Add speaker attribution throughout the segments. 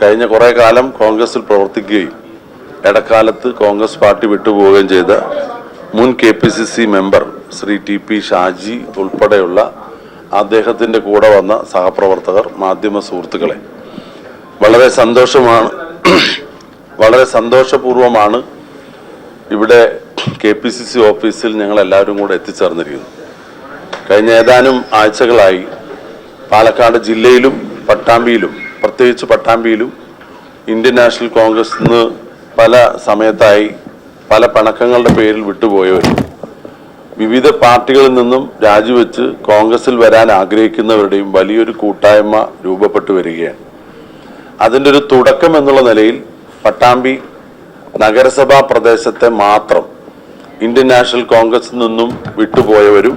Speaker 1: കഴിഞ്ഞ കുറേ കാലം കോൺഗ്രസിൽ പ്രവർത്തിക്കുകയും ഇടക്കാലത്ത് കോൺഗ്രസ് പാർട്ടി വിട്ടുപോവുകയും ചെയ്ത മുൻ K P C C member Shri T P Shaji ഉൾപ്പെടെയുള്ള അദ്ദേഹത്തിന്റെ കൂടെ വന്ന സഹപ്രവർത്തകർ മാധ്യമ സുഹൃത്തുക്കളെ. വളരെ സന്തോഷമാണ് വളരെ സന്തോഷപൂർവമാണ് ഇവിടെ കെ പി സി സി ഓഫീസിൽ ഞങ്ങൾ എല്ലാവരും കൂടെ എത്തിച്ചേർന്നിരിക്കുന്നു കഴിഞ്ഞ ഏതാനും ആഴ്ചകളായി പാലക്കാട് ജില്ലയിലും പട്ടാമ്പിയിലും പ്രത്യേകിച്ച് പട്ടാമ്പിയിലും ഇന്ത്യൻ നാഷണൽ കോൺഗ്രസ് നിന്ന് പല സമയത്തായി പല പണക്കങ്ങളുടെ പേരിൽ വിട്ടുപോയവർ. വിവിധ പാർട്ടികളിൽ നിന്നും രാജിവെച്ച് കോൺഗ്രസിൽ വരാൻ ആഗ്രഹിക്കുന്നവരുടെയും വലിയൊരു കൂട്ടായ്മ രൂപപ്പെട്ടു വരികയാണ്. അതിന്റെ ഒരു തുടക്കം എന്നുള്ള നിലയിൽ പട്ടാമ്പി നഗരസഭാ പ്രദേശത്തെ മാത്രം ഇന്ത്യൻ നാഷണൽ കോൺഗ്രസിൽ നിന്നും വിട്ടുപോയവരും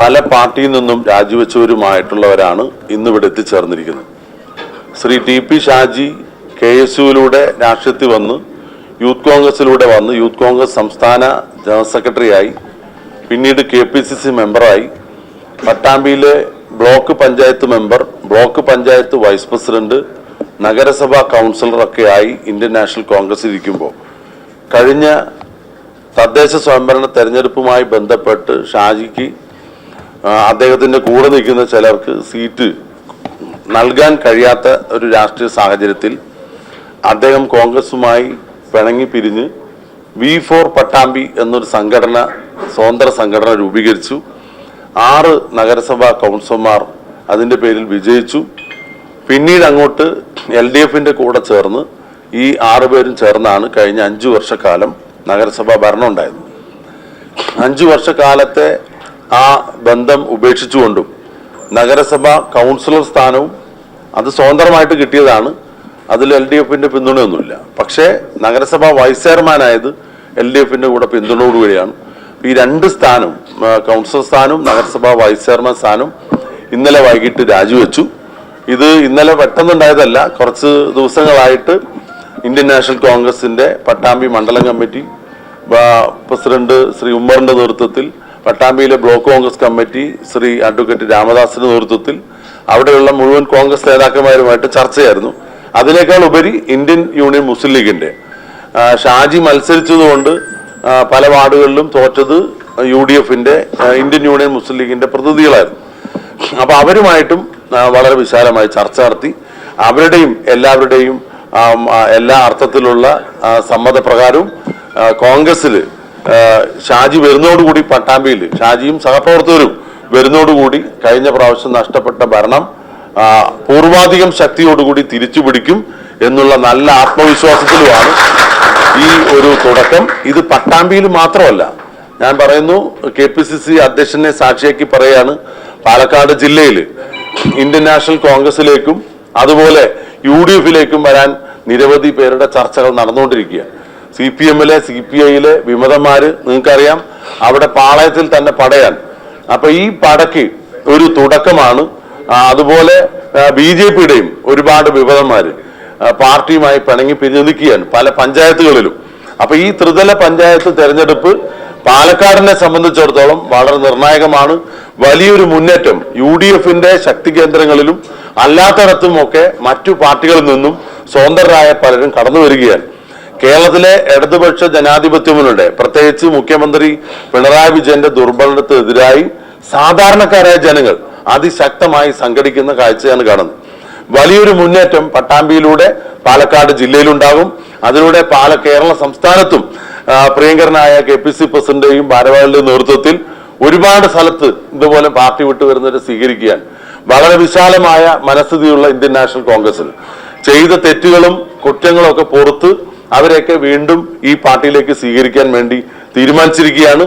Speaker 1: പല പാർട്ടിയിൽ നിന്നും രാജിവെച്ചവരുമായിട്ടുള്ളവരാണ് ഇന്നിവിടെ എത്തിച്ചേർന്നിരിക്കുന്നത്. Shri T P Shaji K S യുവിലൂടെ രാഷ്ട്രീയത്തിൽ വന്ന് യൂത്ത് കോൺഗ്രസിലൂടെ വന്ന് യൂത്ത് കോൺഗ്രസ് സംസ്ഥാന ജനറൽ സെക്രട്ടറിയായി പിന്നീട് കെ പി സി സി മെമ്പറായി പട്ടാമ്പിയിലെ block panchayat member block panchayat vice president നഗരസഭാ കൗൺസിലറൊക്കെ ആയി ഇന്ത്യൻ നാഷണൽ കോൺഗ്രസ് ഇരിക്കുമ്പോൾ കഴിഞ്ഞ തദ്ദേശ സ്വയംഭരണ തെരഞ്ഞെടുപ്പുമായി ബന്ധപ്പെട്ട് ഷാജിക്ക് അദ്ദേഹത്തിന്റെ കൂടെ നിൽക്കുന്ന ചിലർക്ക് സീറ്റ് നൽകാൻ കഴിയാത്ത ഒരു രാഷ്ട്രീയ സാഹചര്യത്തിൽ അദ്ദേഹം കോൺഗ്രസുമായി പിണങ്ങി പിരിഞ്ഞ് വി ഫോർ പട്ടാമ്പി എന്നൊരു സംഘടന സ്വതന്ത്ര സംഘടന രൂപീകരിച്ചു. ആറ് നഗരസഭാ കൗൺസിലർമാർ അതിന്റെ പേരിൽ വിജയിച്ചു. പിന്നീട് അങ്ങോട്ട് എൽ ഡി എഫിന്റെ കൂടെ ചേർന്ന് ഈ ആറു പേരും ചേർന്നാണ് കഴിഞ്ഞ അഞ്ചു വർഷക്കാലം നഗരസഭാ ഭരണം ഉണ്ടായത്. അഞ്ചു വർഷക്കാലത്തെ ആ ബന്ധം ഉപേക്ഷിച്ചുകൊണ്ടും നഗരസഭാ കൗൺസിലർ സ്ഥാനവും അത് സ്വതന്ത്രമായിട്ട് കിട്ടിയതാണ്. അതിൽ എൽ ഡി എഫിന്റെ പിന്തുണയൊന്നുമില്ല. പക്ഷേ നഗരസഭ വൈസ് ചെയർമാനായത് എൽ ഡി എഫിന്റെ കൂടെ പിന്തുണയോടുകൂടിയാണ് ഈ രണ്ട് സ്ഥാനം കൗൺസിലർ സ്ഥാനവും നഗരസഭ വൈസ് ചെയർമാൻ സ്ഥാനവും ഇന്നലെ വൈകിട്ട് രാജിവെച്ചു ഇത് ഇന്നലെ പെട്ടെന്നുണ്ടായതല്ല. കുറച്ച് ദിവസങ്ങളായിട്ട് ഇന്ത്യൻ നാഷണൽ കോൺഗ്രസിന്റെ പട്ടാമ്പി മണ്ഡലം കമ്മിറ്റി പ്രസിഡന്റ് ശ്രീ ഉമ്മറിന്റെ നേതൃത്വത്തിൽ പട്ടാമ്പിയിലെ block Congress committee Shri advocate രാമദാസിന്റെ നേതൃത്വത്തിൽ അവിടെയുള്ള മുഴുവൻ കോൺഗ്രസ് നേതാക്കന്മാരുമായിട്ട് ചർച്ചയായിരുന്നു. അതിനേക്കാൾ ഉപരി ഇന്ത്യൻ യൂണിയൻ മുസ്ലിം ലീഗിന്റെ. ഷാജി മത്സരിച്ചതുകൊണ്ട് പല വാർഡുകളിലും തോറ്റത് യു ഡി എഫിന്റെ ഇന്ത്യൻ യൂണിയൻ മുസ്ലിം ലീഗിന്റെ പ്രതിനിധികളായിരുന്നു. അപ്പൊ അവരുമായിട്ടും വളരെ വിശാലമായി ചർച്ച നടത്തി. അവരുടെയും എല്ലാവരുടെയും എല്ലാ അർത്ഥത്തിലുള്ള സമ്മതപ്രകാരവും കോൺഗ്രസ്സിൽ ഷാജി വരുന്നതോടുകൂടി പട്ടാമ്പിയിൽ ഷാജിയും സഹപ്രവർത്തകരും വരുന്നതോടുകൂടി കഴിഞ്ഞ പ്രാവശ്യം നഷ്ടപ്പെട്ട ഭരണം പൂർവാധികം ശക്തിയോടുകൂടി തിരിച്ചു പിടിക്കും എന്നുള്ള നല്ല ആത്മവിശ്വാസത്തിലുമാണ് ഈ ഒരു തുടക്കം. ഇത് പട്ടാമ്പിയിൽ മാത്രമല്ല ഞാൻ പറയുന്നു കെ പി സി സി അധ്യക്ഷനെ സാക്ഷിയാക്കി പറയാണ് പാലക്കാട് ജില്ലയിൽ ഇന്ത്യൻ നാഷണൽ കോൺഗ്രസിലേക്കും അതുപോലെ യു ഡി എഫിലേക്കും വരാൻ നിരവധി പേരുടെ ചർച്ചകൾ നടന്നുകൊണ്ടിരിക്കുക സി പി എമ്മിലെ സി പി ഐയിലെ വിമതന്മാര് നിങ്ങൾക്കറിയാം അവിടെ പാളയത്തിൽ തന്നെ പടയാൻ അപ്പൊ ഈ പടയ്ക്ക് ഒരു തുടക്കമാണ്. അതുപോലെ ബി ജെ പിയുടെയും ഒരുപാട് വിമതന്മാര് പാർട്ടിയുമായി പിണങ്ങി പിരിഞ്ഞു നിൽക്കുകയാണ് പല പഞ്ചായത്തുകളിലും. അപ്പൊ ഈ ത്രിതല പഞ്ചായത്ത് തെരഞ്ഞെടുപ്പ് പാലക്കാടിനെ സംബന്ധിച്ചിടത്തോളം വളരെ നിർണായകമാണ്. വലിയൊരു മുന്നേറ്റം യു ഡി എഫിന്റെ ശക്തി കേന്ദ്രങ്ങളിലും അല്ലാത്തടത്തും ഒക്കെ മറ്റു പാർട്ടികളിൽ നിന്നും സ്വതന്ത്രരായ പലരും കടന്നു വരികയാണ് കേരളത്തിലെ ഇടതുപക്ഷ ജനാധിപത്യമുണ്ട്. പ്രത്യേകിച്ച് മുഖ്യമന്ത്രി പിണറായി വിജയന്റെ ദുർബലത്തിനെതിരായി സാധാരണക്കാരായ ജനങ്ങൾ അതിശക്തമായി സംഘടിക്കുന്ന കാഴ്ചയാണ് കാണുന്നത്. വലിയൊരു മുന്നേറ്റം പട്ടാമ്പിയിലൂടെ പാലക്കാട് ജില്ലയിലുണ്ടാകും. അതിലൂടെ പാല കേരള സംസ്ഥാനത്തും പ്രിയങ്കരനായ കെ പി സി പ്രസിഡന്റെയും ഭാരവാഹികളുടെയും നേതൃത്വത്തിൽ ഒരുപാട് സ്ഥലത്ത് ഇതുപോലെ പാർട്ടി വിട്ടു വരുന്നവരെ സ്വീകരിക്കാൻ വളരെ വിശാലമായ മനസ്ഥിതിയുള്ള ഇന്ത്യൻ നാഷണൽ കോൺഗ്രസിൽ ചെയ്ത തെറ്റുകളും കുറ്റങ്ങളും ഒക്കെ പുറത്ത് അവരെയൊക്കെ വീണ്ടും ഈ പാർട്ടിയിലേക്ക് സ്വീകരിക്കാൻ വേണ്ടി തീരുമാനിച്ചിരിക്കുകയാണ്.